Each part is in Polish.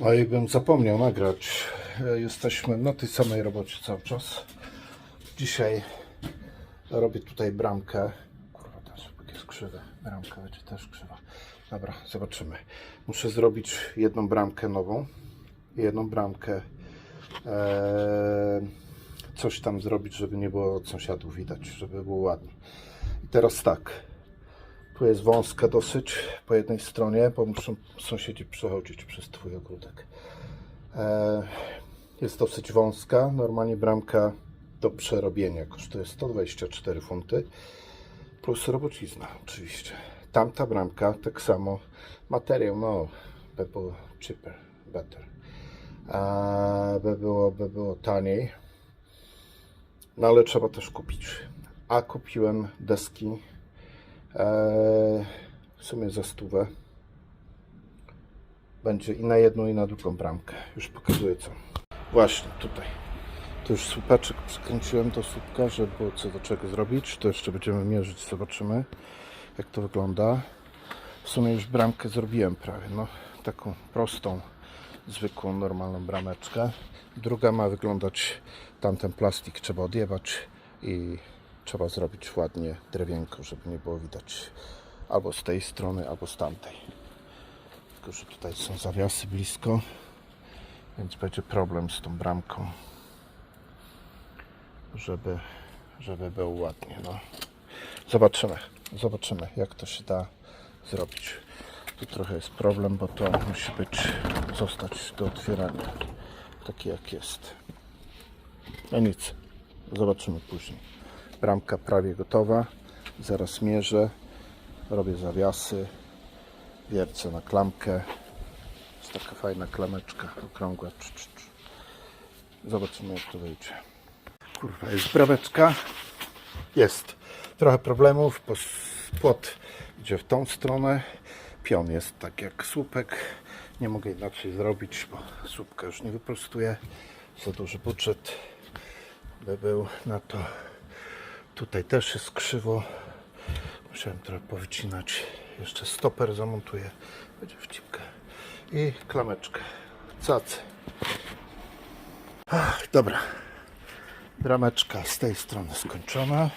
No i bym zapomniał nagrać. E, Jesteśmy na tej samej robocie cały czas. Dzisiaj robię tutaj bramkę. Kurwa, ten słupek jest krzywy. Bramka będzie też krzywa. Dobra, zobaczymy. Muszę zrobić jedną bramkę nową. Jedną bramkę. e, coś tam zrobić, żeby nie było od sąsiadów widać, żeby było ładnie. I teraz tak. Tu jest wąska dosyć po jednej stronie, bo muszą sąsiedzi przechodzić przez Twój ogródek. E, jest dosyć wąska. Normalnie bramka do przerobienia kosztuje 124 funty. Plus robocizna oczywiście. Tamta bramka tak samo. Materiał no, by było cheaper, better. E, by, było, by było taniej. No ale trzeba też kupić. A kupiłem deski w sumie za stówę. Będzie i na jedną, i na drugą bramkę. Już pokazuję co. Właśnie tutaj. Tu już słupeczek przykręciłem do słupka, żeby było co do czego zrobić. To jeszcze będziemy mierzyć, zobaczymy jak to wygląda. W sumie już bramkę zrobiłem prawie. No, taką prostą, zwykłą, normalną brameczkę. Druga ma wyglądać, tamten plastik trzeba odjebać i trzeba zrobić ładnie drewienko, żeby nie było widać albo z tej strony, albo z tamtej. Tylko, że tutaj są zawiasy blisko, więc będzie problem z tą bramką, żeby, żeby było ładnie. No. Zobaczymy, zobaczymy jak to się da zrobić. Tu trochę jest problem, bo to musi być, zostać do otwierania taki jak jest. No nic, zobaczymy później. Bramka prawie gotowa. Zaraz mierzę. Robię zawiasy. Wiercę na klamkę. Jest taka fajna klameczka okrągła. Cz, cz, cz. Zobaczymy jak to wyjdzie. Kurwa, jest brameczka. Jest. Trochę problemów, bo płot idzie w tą stronę. Pion jest tak jak słupek. Nie mogę inaczej zrobić, bo słupka już nie wyprostuję. Za duży budżet by był na to. Tutaj też jest krzywo. Musiałem trochę powycinać. Jeszcze stoper zamontuję. Będzie wcipka. I klameczkę. Cacy. Ach, dobra. Brameczka z tej strony skończona.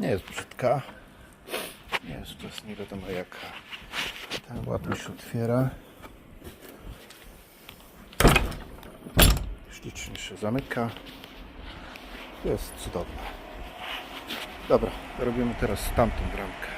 Nie jest brzydka. Nie jest to nie wiadomo jaka. Ten ładnie się otwiera. Ślicznie się zamyka. Jest cudowna. Dobra, robimy teraz tamtą bramkę.